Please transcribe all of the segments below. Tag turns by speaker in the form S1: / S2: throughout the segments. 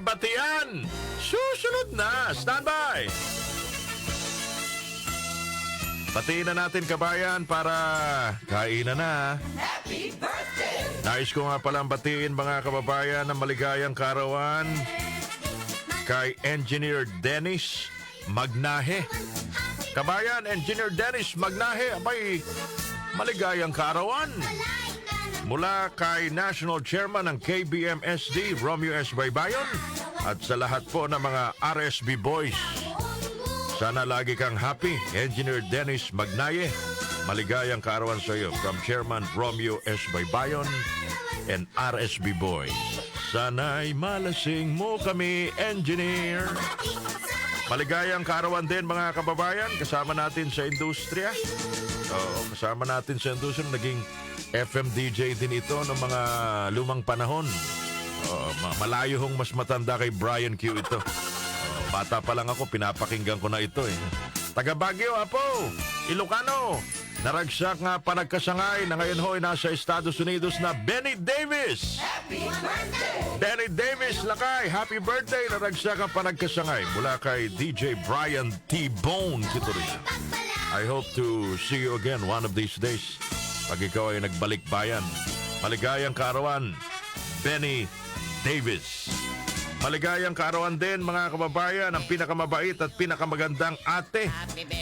S1: birthday batian. Susunod na. Standby. Batiin na natin kabayan para kainan na. Nais ko nga palang batiin mga kababayan ng maligayang karawan kay Engineer Dennis Magnahe. Kabayan, Engineer Dennis Magnahe, abay, maligayang kaarawan. Mula kay National Chairman ng KBMSD, Romeo S. Baybayon, at sa lahat po ng mga RSB Boys. Sana lagi kang happy, Engineer Dennis Magnaye. Maligayang kaarawan sa iyo from Chairman Romeo S. Baybayon and RSB Boys. Sana'y malasing mo kami, Engineer. Maligayang kaarawan din mga kababayan, kasama natin sa industriya. Oo, kasama natin sa industriya, naging FM DJ din ito ng mga lumang panahon. Oo, ma- malayo hong mas matanda kay Brian Q ito. Oo, bata pa lang ako, pinapakinggan ko na ito eh. Taga Baguio, Apo, Ilocano, naragsak nga panagkasangay na ngayon ho'y nasa Estados Unidos na Benny Davis. Benny Davis Lakay, happy birthday! Naragsak ang panagkasangay mula kay DJ Brian T. Bone Titoria. I hope to see you again one of these days pag ikaw ay nagbalik bayan. Maligayang kaarawan, Benny Davis. Maligayang kaarawan din mga kababayan ang pinakamabait at pinakamagandang ate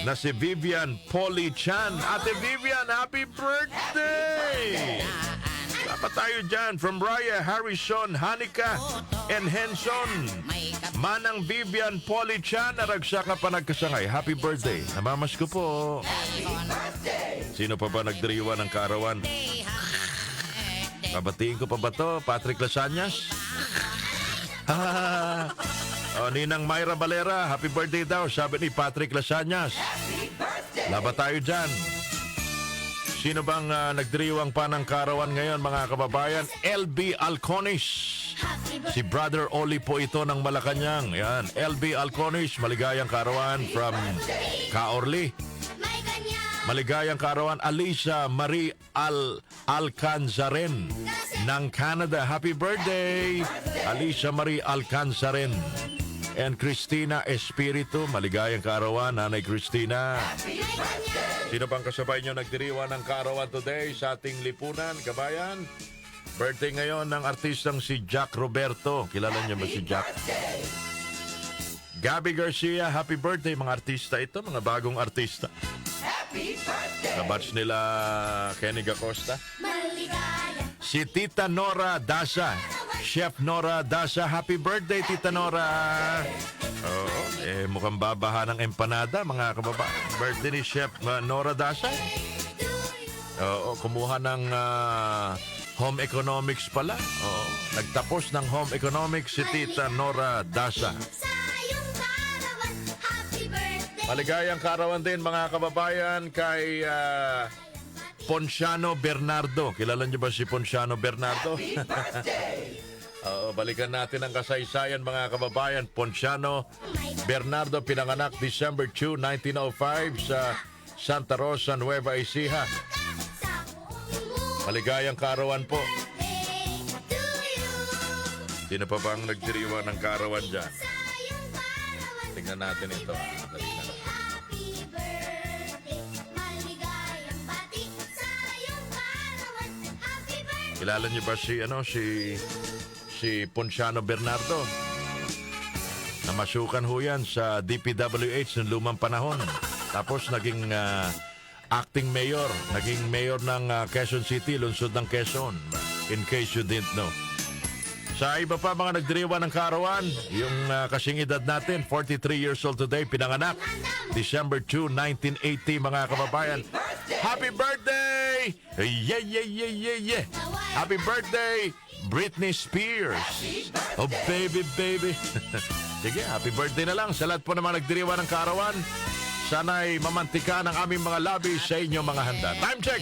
S1: na si Vivian Polly Chan. Ate Vivian, happy birthday! Dapat tayo dyan from Raya, Harrison, Hanika, and Henson. Manang Vivian Polly Chan, naragsak na panagkasangay. Happy birthday. Namamas ko po. Sino pa ba nagdiriwa ng kaarawan? Babatiin ko pa ba to? Patrick Lasanyas? O, Ninang Myra Valera, happy birthday daw, sabi ni Patrick Lasanyas. Labat tayo dyan. Sino bang ah, nagdiriwang pa ng karawan ngayon mga kababayan? LB Alconis. Si Brother Oli po ito ng Malacanang. Yan, LB Alconis, maligayang karawan from Kaorli. Maligayang karawan Alisa Marie Al Alcanzaren ng Canada. Happy birthday! Alisa Marie Alcanzaren. And Christina Espiritu, maligayang karawan, Nanay Christina. Sino pang kasabay nyo nagdiriwan ng karawan today sa ating lipunan, kabayan? Birthday ngayon ng artistang si Jack Roberto. Kilala niyo ba si Jack? Gabby Garcia, happy birthday mga artista ito, mga bagong artista. Kabatch nila Kenny Acosta. Si Tita Nora Dasa. Chef Nora Dasa, happy birthday Tita Nora. Oo, eh mukhang babaha ng empanada mga kababa. Birthday ni Chef uh, Nora Dasa. Oo, kumuha ng ah, home economics pala. Oo, nagtapos ng home economics si Tita Nora Dasa. Maligayang karawan din mga kababayan kay ah, Ponciano Bernardo. Kilala niyo ba si Ponciano Bernardo? Oo, balikan natin ang kasaysayan mga kababayan. Ponciano Bernardo pinanganak December 2, 1905 sa Santa Rosa, Nueva Ecija. Maligayang karawan po. Sino pa bang nagdiriwa ng karawan dyan? Tingnan natin ito. ah. Dali Kilala niyo ba si ano si si Ponciano Bernardo? Namasukan ho yan sa DPWH ng lumang panahon. Tapos naging ah, acting mayor, naging mayor ng ah, Quezon City, lungsod ng Quezon. In case you didn't know. Sa iba pa mga nagdiriwa ng karawan, yung ah, kasing edad natin, 43 years old today, pinanganak, December 2, 1980, mga kababayan. Happy birthday! Yeah, yeah, yeah, yeah, yeah! Happy birthday, Britney Spears! Oh, baby, baby! Sige, happy birthday na lang sa lahat po naman nagdiriwa ng karawan. Sana'y mamantika ng aming mga labi sa inyong mga handa. Time check,